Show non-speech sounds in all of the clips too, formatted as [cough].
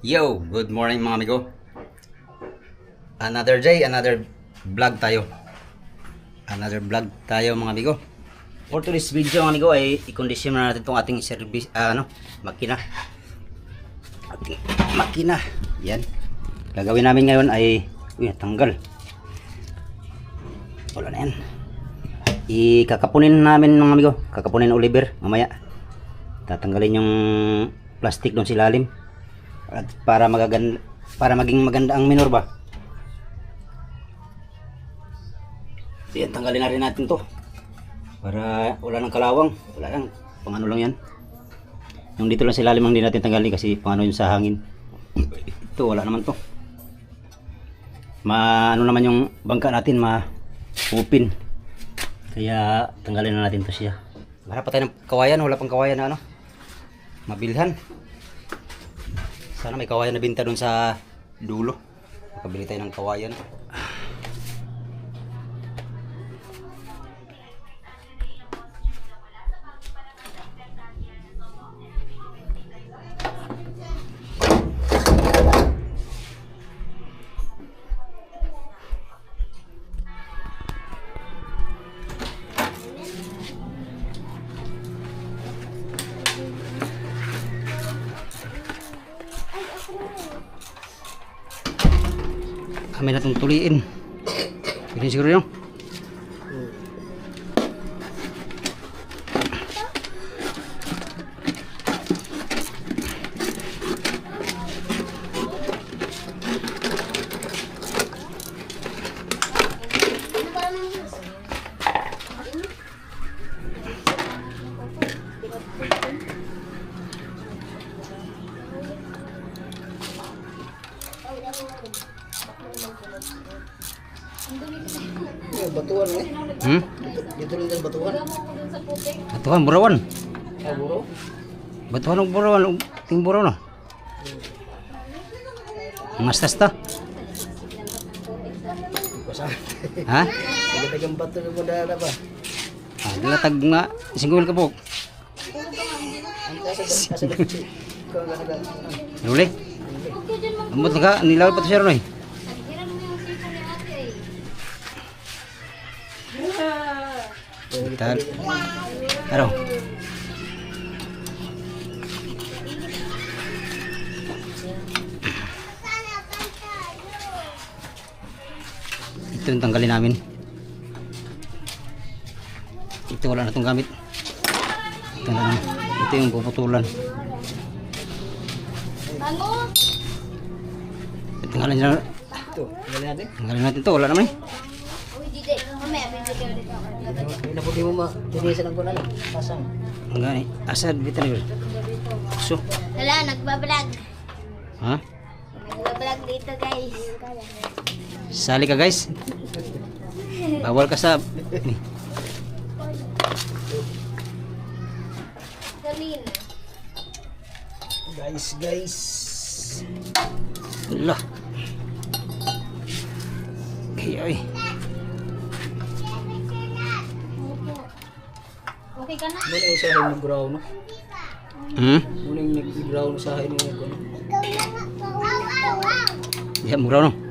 Yo, good morning mga amigo. Another day, another vlog tayo. Another vlog tayo mga amigo. For today's video mga amigo ay i-condition na natin itong ating service, ah, ano, makina. Ating makina. Yan. Gagawin namin ngayon ay, uy, tanggal. Wala na yan. Ikakapunin namin mga amigo. Kakapunin ng Oliver mamaya. Tatanggalin yung plastic doon sa ilalim. At para magaganda, para maging maganda ang minor ba? Yan, tanggalin na natin to. Para wala nang kalawang. Wala lang. Pang ano lang yan. Yung dito lang sa ilalim ang natin tanggalin kasi pang ano yun sa hangin. Ito, wala naman to. Ma, ano naman yung bangka natin, ma open. Kaya tanggalin na natin to siya. Harap pa tayo ng kawayan, wala pang kawayan na ano. Mabilhan. Sana may kawayan na binta doon sa dulo. Makabili tayo ng kawayan. Kami na itong tuliin. Pwede siguro yun. Batuan eh. Hmm? Dito rin din batuan. Batuhan, burawan. Ah, buro. Batuhan ng burawan. ug- Mastas ta. Basa. Ha? Nagatagang bato na na ba? Ah, dilatag nga. Singgol ka po. [laughs] Amot na ka. Nilawin pa to siya ron eh. Tal. Ito yung tanggalin namin. Ito wala na itong gamit. Ito na. Ito yung puputulan. Tanggalin na. Ito, tingnan natin. Tanggalin natin to. Wala naman eh. Inaputi mo ma. Tinisan ang kunan. Pasang. Ang gani. Asad. Bita na So. Wala, nagbablog. Ha? Nagbablog dito guys. Sali ka guys. Bawal ka sa... Guys, guys. Ala. Ay, ay. Okay ka na? Muna yung usahin ng grow no. Hmm? Muna yung nag-grow na usahin ng ano. Diya, mura no.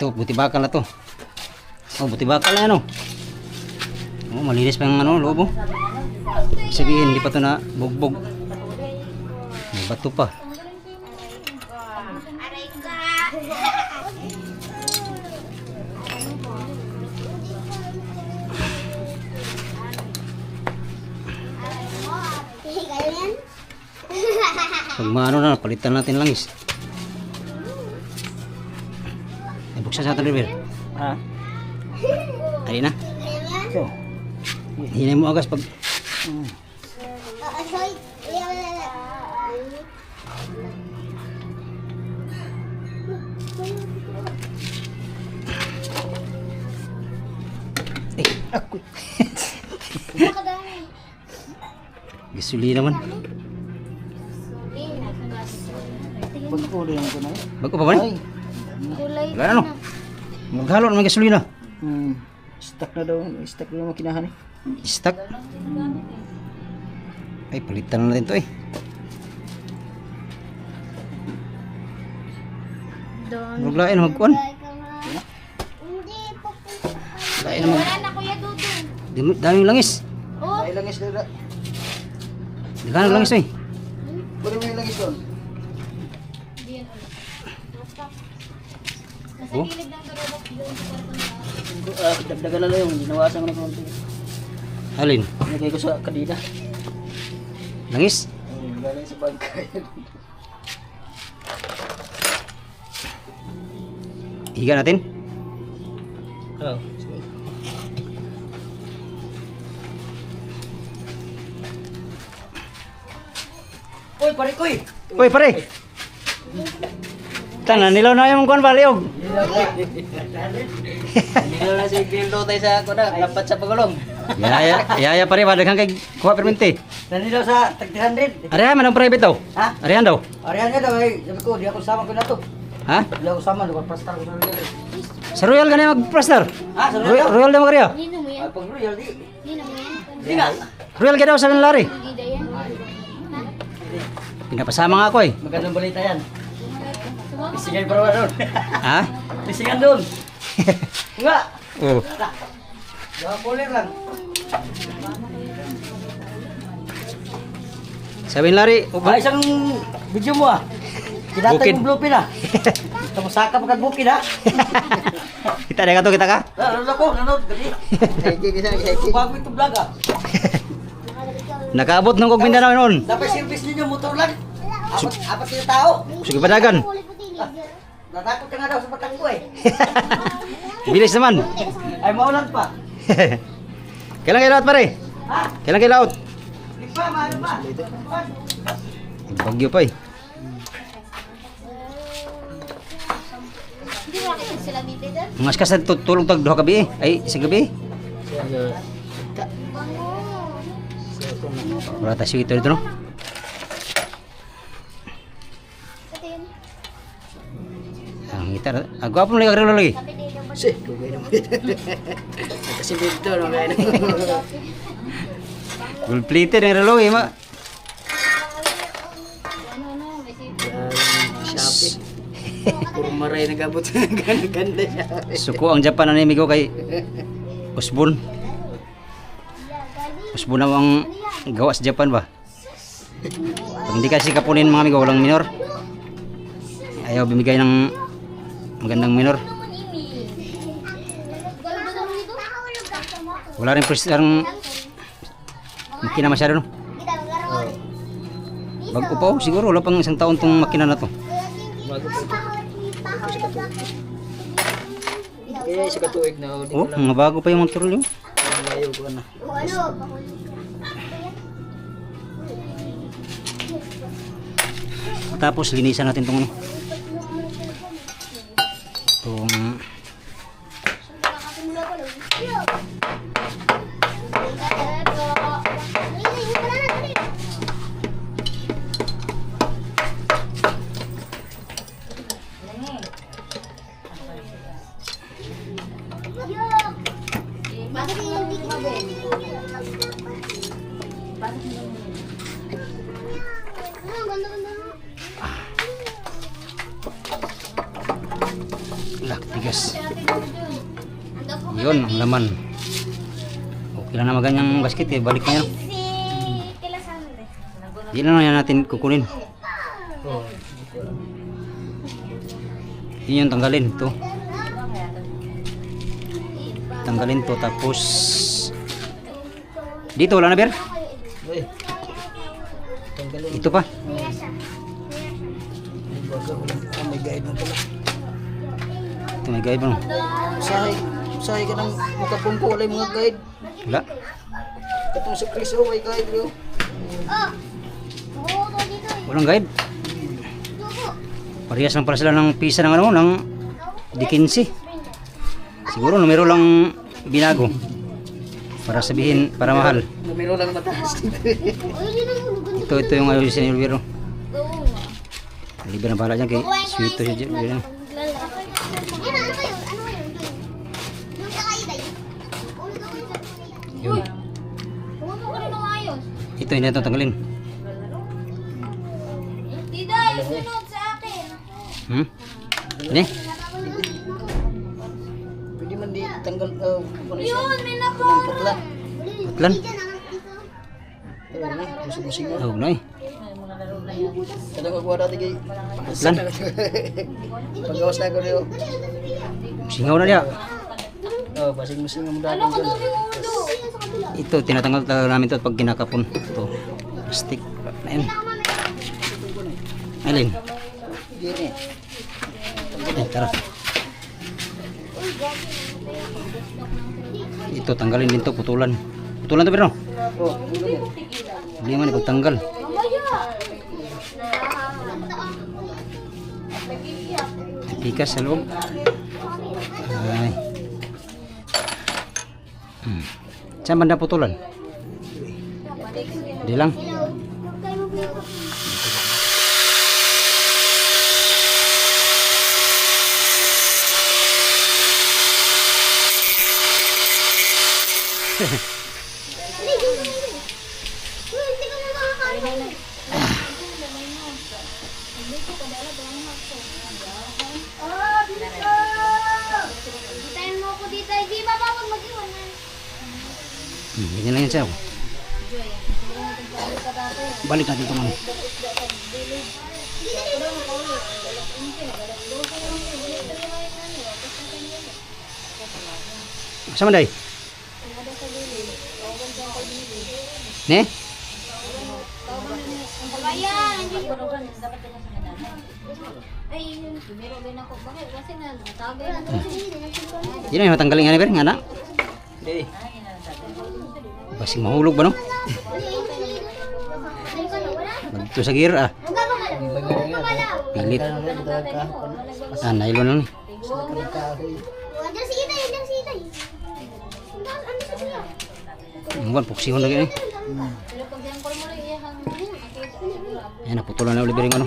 Ito, buti bakal na to. Oh, buti bakal na ano. Oh, malinis pa yung ano, lobo. Sabihin, hindi pa to na bugbog. May bato pa. Pag maano na, palitan natin langis. Buksan sa River. Ha? Ayun na. Ito. Hinay mo agas pag... Lang. Eh, ako. Gasuli naman. Pagpuli lang ko na. Bago pa ba. Kulay Wala na no. Maghalo naman gasolina. Hmm. Stuck na daw. Stuck na daw makinahan eh. Stock. Ay, palitan na natin to eh. Doon. Huwag lain, magkuhan. Hindi, pupunta. Lain naman. Wala na kuya Dudong. Dami- Daming langis. Oh, Ay, langis nila. Daghan langis eh. Pwede mo yung langis doon. hindi yan ulit. Nasa Oh. gilid ng kwarto na. Ah, dagdagan na lang yung ginawasan ko ng konti. Alin? Nilagay ko sa kanina. Langis? Oh, galing sa bangkay. Higa natin. Oh. Uy, pare ko eh. Uy, pare. Tanan nilaw na yung kuan baliog. Hindi na si Gildo tayo sa ako na, dapat sa pagulong. Yaya, yaya pare badaghang kay kuha permente. Nanilaw sa tag 300. Arehan man ang private daw. Ha? Arehan daw. Arihan niya daw eh. Sabi ko, di ako sama ko na to. Ha? Di ako sama, di ko pastar ko sa Royal. Sa Royal gani mag-plaster. Ha? Sa Royal, Royal? Daw magariya. Nino mo yan? Ah, pag Royal, di. Nino mo yan? Di nga. Royal gani daw sa Lari. Gida yan? Pinapasama nga ako eh. Magandang balita yan. Isingan pa naman doon. Ha? Isingan doon. [laughs] Nga. oh. Gawa kulir lang. Sabihin Lari, Ah, isang video mo ah. Kinatay [laughs] mo bluepin ah. Tapos saka pa kag bukid ah. kita na ka to kita ka. Nanonood ako, nanonood. [laughs] Bago ito vlog ah. Nakaabot ng kog Mindanao noon. Dapat service ninyo motor lang. Apat, apat sila tao. Sige padagan. Natakot ka nga daw sa batang ko eh. [laughs] Bilis naman. Ay, maulan pa. [laughs] Kailan kayo laot pare? Ha? Kailan kayo laot? Di pa, maano pa? Bagyo pa eh. Doon? Mas kasi tulog tag duha gabi eh. Ay, sa gabi. Wala tayo dito no? Ang apa mo lagi lagi. Di naman. Si, lugay naman. Kasi dito, no, kaya Full plated ang relo eh ma. Na, may si... Shopee. Puro maray nagabot. [laughs] Ganda-ganda siya. Suko ang Japan ani migo kay Usbon. Usbon ang gawa sa Japan ba? Pag hindi kasi kapunin mga amigo, walang minor. Ayaw bimigay ng magandang minor. Wala rin press ang makina masyado no. Bago pa oh, siguro wala pang isang taon tong makina na to. Bago. Kaya katuig na, di Oh, lang mga bago pa yung motor nyo. layo ko na. O ano? Tapos linisan natin tong ano. Tong Yun, ang laman. Okay lang naman ganyang basket eh. Balik na yan. Si Kilasandre. Di na yan natin kukunin. Yun yung tanggalin. Ito. Tanggalin to tapos dito wala na ber. Ito pa. Ah, may guide na pala. Ito may guide mo. Usahay. Usahay ka ng. Wala yung mga guide. Wala. Katong sa Chris, oh, may guide yun. Oh! Walang guide. Parehas lang pala sila ng pisa ng ano, ng D15. Siguro numero lang binago. Para sabihin, para mahal. Numero lang mataas. Ito, ito yung ayusin ni Olvero. Libre na bahala dyan kay sweet to siya dyan. Yun? Yung daw yun. Yun. ayos. Ito, hindi natin tanggalin. Tida, yung sunod sa akin. Hmm? Ini? Pwede man di tanggal, uh? Yun, may Kunang nakuha. putla. Plan? Oo na, musing-musing mo. Oh, noy. Kadang ako dati kay... Lan? [laughs] Pagkawas na ako niyo. Singaw na dia. Oh, basing-musing mo dati. Ano ka dami ulo? Ito, tinatanggal talaga namin ito pag kinakapon. Ito. Stick. Ayan. Alin? Eh, tara. Ito, tanggalin din to, putulan. Putulan to, pero. Hindi man ipagtanggal. Tikas sa loob. Ay. Hmm. Saan banda putulan? Di lang. [laughs] Balik natin teman, mami. Sama day? Ne? Jadi matanggaling ani ber ngana? Basing mahulog ba no? Dito sa gear ah. Pilit. Ah, nylon lang ni. Ang buwan, puksihon lagi ni. Iyahang Ayan, naputulan na ulit rin ano.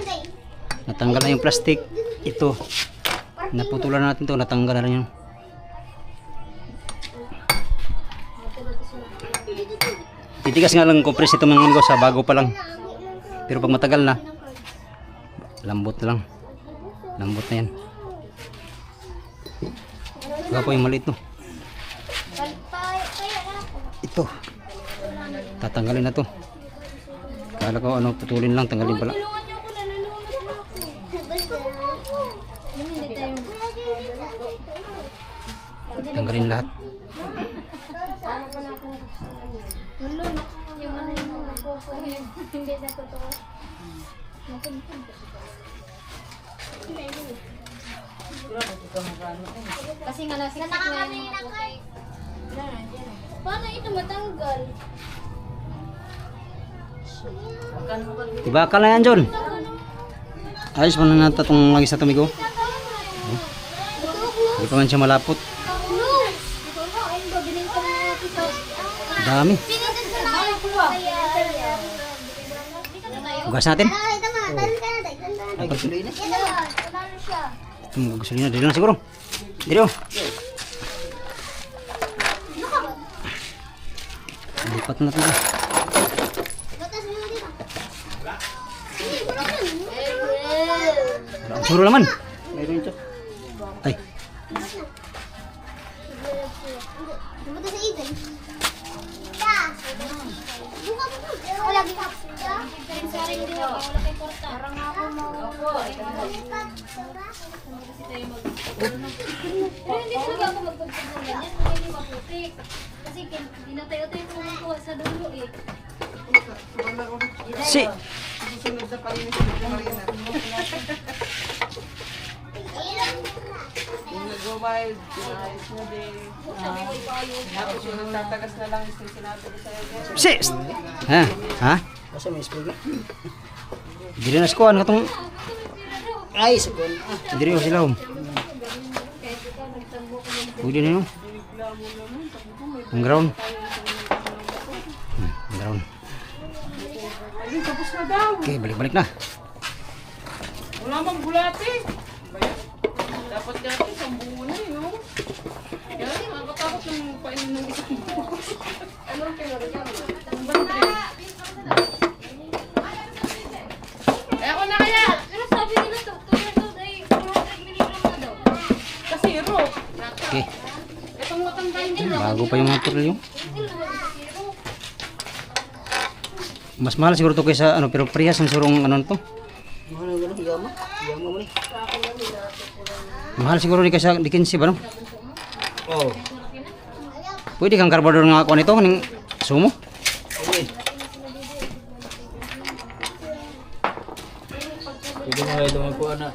Natanggal na yung plastic. Ito. Naputulan natin to, natanggal na rin yun. Titigas nga lang compress ito mga sa bago pa lang. Pero pag matagal na, lambot lang. Lambot na yan. Wala po yung maliit no. Ito. Tatanggalin na to. Kala ko ano, putulin lang, tanggalin pala. Tulungan niyo ako, nalulunod na ako. Yung hindi tayo. Tanggalin lahat. Lulun. Yung ano yung mga koko. Hindi na totoo. Nasikip na yung mga puti. Paano ito matanggal? Diba ka na yan, John? Ayos pa na nata itong lagi sa tumigo. Hindi pa man siya malapot. Dami. Ugas natin. Ito mga gasolina. Dito na siguro. Dito. Ka. Wala ang suro naman. Pero hindi talaga ako magpagpagpag ganyan. Kaya hindi maputi. Kasi dinatayo-tayo ko kumukuha sa dulo eh. si. Susunod sa palinis ng Marina. Yung nag-wild, pinayos na din. Tapos yung nagtatagas na lang yung sinabi ko sa'yo. Si. Ha? Ha? Kasi may spray Dito na skuhan katong. Ay, sabon. Ah, Dito yung sila. Pwede na yun. Ang ground. Hmm, ang ground. tapos na daw. Okay, balik-balik na. Wala mang bulati. Dapat dati isang buo na yun. oh. Kaya nakakatakot ng painin ng isang buo. Ano ang kailangan niya? Ang bantay. Bago pa yung. Mas mahal siguro to kaysa ano, pero parehas ang surong ano to. Mahal ni. Siguro di kaysa di 15 ba no? Oo. Pwede kang karbador nga ako nito ning sumo. Okay. Pwede mo kayo dumagpuan na.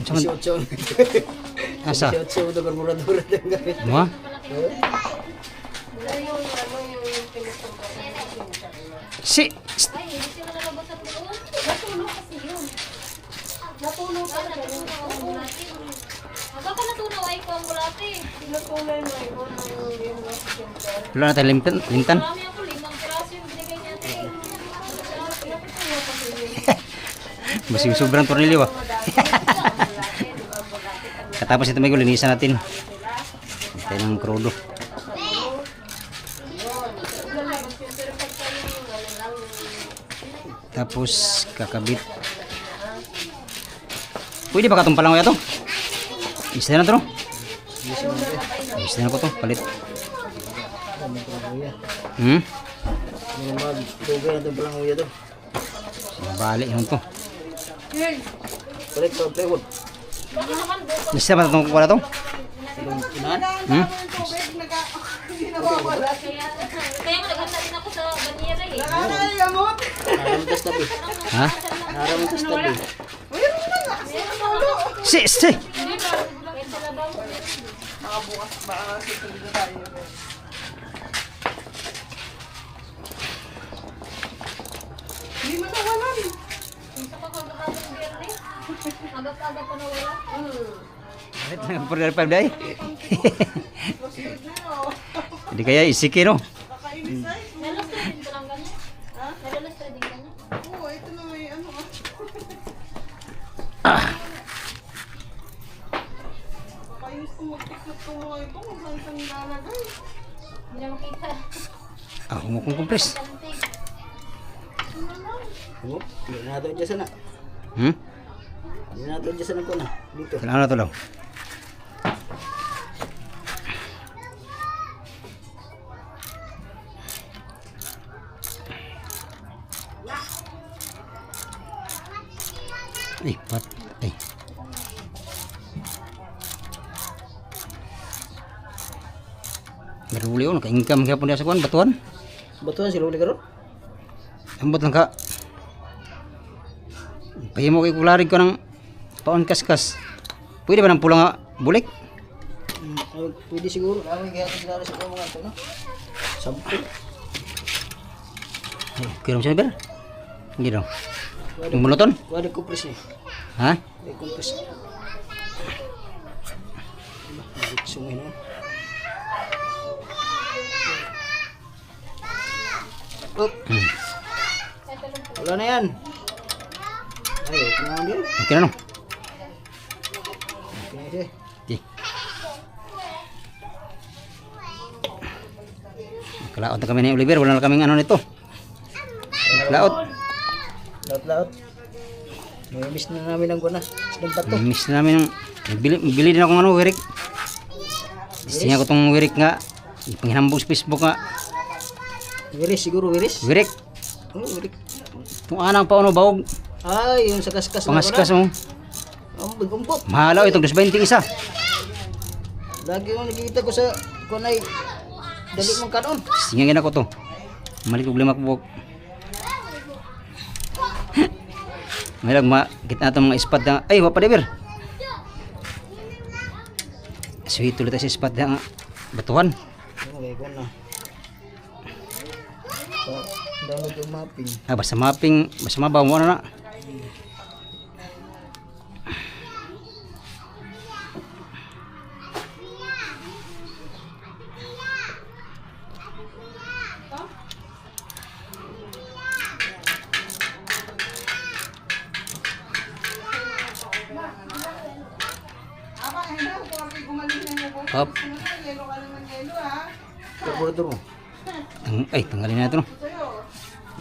Unsa man 18. asa? 18 ito karburadura ng gamit. Mo? Si Ay, hindi sila nalabas sa doon. Natulog kasi yun. Natulog ka na. Bulati. Hanggang ka natunaw ay ko ang bulati. wala na tayong limtan, limtan. Marami ako, limang piraso [laughs] yung binigay niya. Basing sobrang tornilyo ah. [laughs] Katapos ito may linisan natin. Tayo ng krudo. Tapos kakabit. Pwede ba katong palangoy ito? Isa na ito no? Isa na ko to, palit. Hmm? To. Balik yun to. Balik sa plywood. Isa ba itong wala to? Ilong inahan. Hmm? [laughs] Kaya nga naghanda din ako sa banyera eh. Naramtas tabi. Ha? Naramtas tabi. Si, si! Hindi ba? Kahit sa labaw. Isa pa kung nakapag biyernes. Agad-agad pa nawala. Kahit lang po rin day. Hindi kaya isiki no? Na. Ah, humukong kumpres. Oh, Hindi na ito dyan sana. Hmm? Hindi na ito dyan sana ko na. Dito. Kailangan na to lang. Naruli ko, naka-income kaya po niya sa kuwan, batuan. Batuan sila uli karon. Ambot lang ka. Pahimo kay kularig ko ng paon kaskas. Pwede ba ng pulang nga bulik? Hmm, ah, Pwede siguro. Kami kaya sila sa mga ito no. Sampo. Ay, kiram siya ber. Hindi daw. Yung monoton? Wala kumpres ni. Ha? Ay kumpres. Sungin na. Oh. Wala na yan. Ay, ito na din. Okay na no? Okay. Di. Kalaot na kami ni Oliver. Wala na kaming ano nito. Kalaot. Laot-laot. May miss na namin ang kuna. Silang pato. Miss na namin ng... Bili, bili din ako ng ano, wirik. Gusto ko tong wirik nga. Panghinambog sa Facebook nga. Wiris siguro, wiris. Wirik. Oh, wirik. Itong anang pa ano, bawog. Ay, yung sa kaskas Pangaskas mo. Ang bigumpot. Mahalaw itong 220 isa. Lagi mo nakikita ko sa kunay. Dali mong kanon. Singangin ako to. Malit og lima kubog. [laughs] May lag ma kita nato mga ispat na ay wa pa deber. Sweet ulit sa ispat na nga. batuhan. Ko na. So, download yung mapping. Ah, basta mapping, basta mabaw mo na na.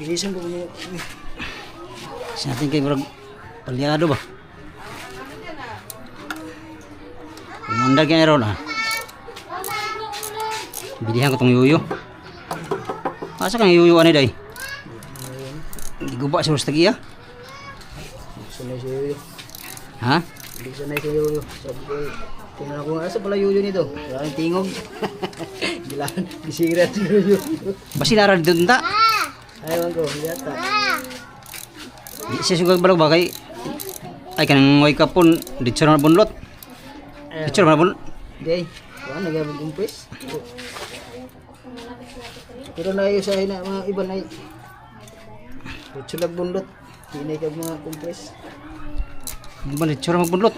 Bilisan ko niya. Sa atin kay murag palyado ba? Umandar kaya ron ah. Bilihan ko tong yuyo. Asa kang yuyo ani day? Hindi ko ba sa iya? Sanay si Yoyo. Ha? Hindi sanay si Yoyo. Sabi ko, tingnan ko, asa pala Yoyo nito? Wala tingog. [laughs] Gilaan, gisira si Yoyo. Basi naral dito ta. Ayawan ko, yata. Di siya sugag balog ba kay ay kanang ngoy kapon dito na bunlot. Dito na bunlot. Gay, wala nagabag kumpres. Pero na iyo sa na mga iba na Rutsulag bundot. Hinay kag mga kumpres. Di ba dito na magbunlot?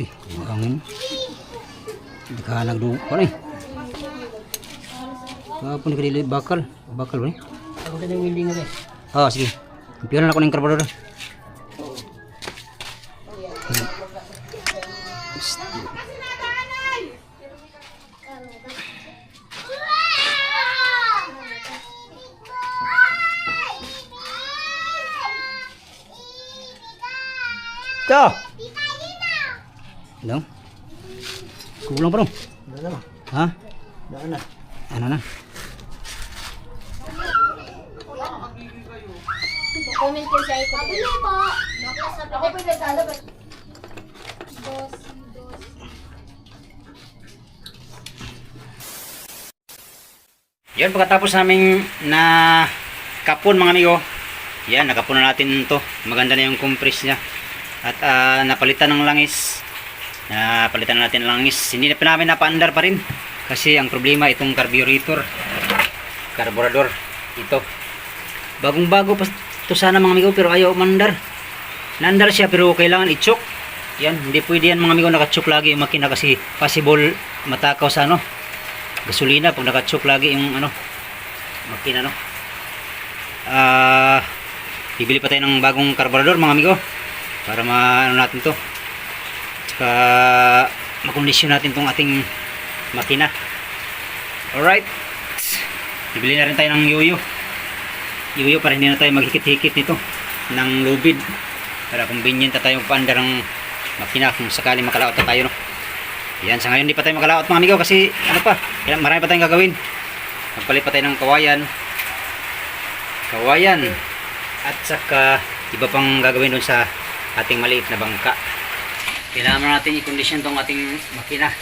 Eh, angin. Di ka na eh. Kapon ka dili bakal. Bakal ba eh? Ako sa nang hindi nga eh. Oh, sige. Piyon na ako ng karburador. Ito! Ano? Kulang pa rin. Wala na. Ha? Wala na. Ano na? Comment kayo sa iko. Sabi niyo po. Ako ba? Dos, dos. Yan, pagkatapos namin na kapon mga amigo, yan, nakapon na natin to. Maganda na yung compress niya. At ah, napalitan ng langis. Napalitan na natin ng langis. Hindi na namin napaandar pa rin. Kasi ang problema itong carburetor. Carburetor. Ito. Bagong bago pa ito sana mga amigo pero ayaw mandar. Nandar siya pero kailangan i-choke. Yan, hindi pwede yan mga amigo naka-choke lagi yung makina kasi possible matakaw sa ano gasolina pag naka-choke lagi yung ano makina no ah bibili pa tayo ng bagong karburador mga amigo para ma ano natin to tsaka makondisyon natin tong ating makina alright bibili na rin tayo ng yoyo yoyo para hindi na tayo maghikit-hikit nito ng lubid para convenient na tayo paandar ng makina kung sakali makalaot na tayo no yan, sa ngayon di pa tayo makalaot mga amigo kasi ano pa, marami pa tayong gagawin. Magpalit pa tayo ng kawayan. Kawayan. At saka iba pang gagawin dun sa ating maliit na bangka. Kailangan na natin i-condition tong ating makina.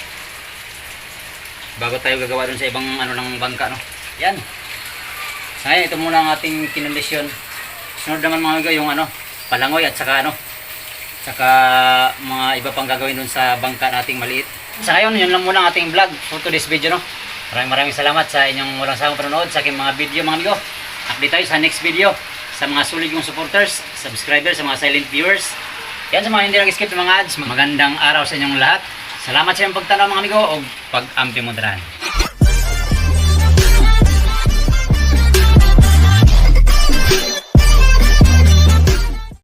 Bago tayo gagawa dun sa ibang ano ng bangka, no? Yan. Sa ngayon, ito muna ang ating kinondisyon. Sunod naman mga amigo yung ano, palangoy at saka ano, saka mga iba pang gagawin dun sa bangka nating maliit. Sa ngayon, yun lang muna ang ating vlog for today's video, no? Maraming maraming salamat sa inyong walang sawang panonood sa aking mga video, mga amigo. Update tayo sa next video. Sa mga sulit kong supporters, subscribers, sa mga silent viewers. Yan sa mga hindi nag-skip ng mga ads. Magandang araw sa inyong lahat. Salamat sa inyong pagtanaw, mga amigo, o pag-ampi mo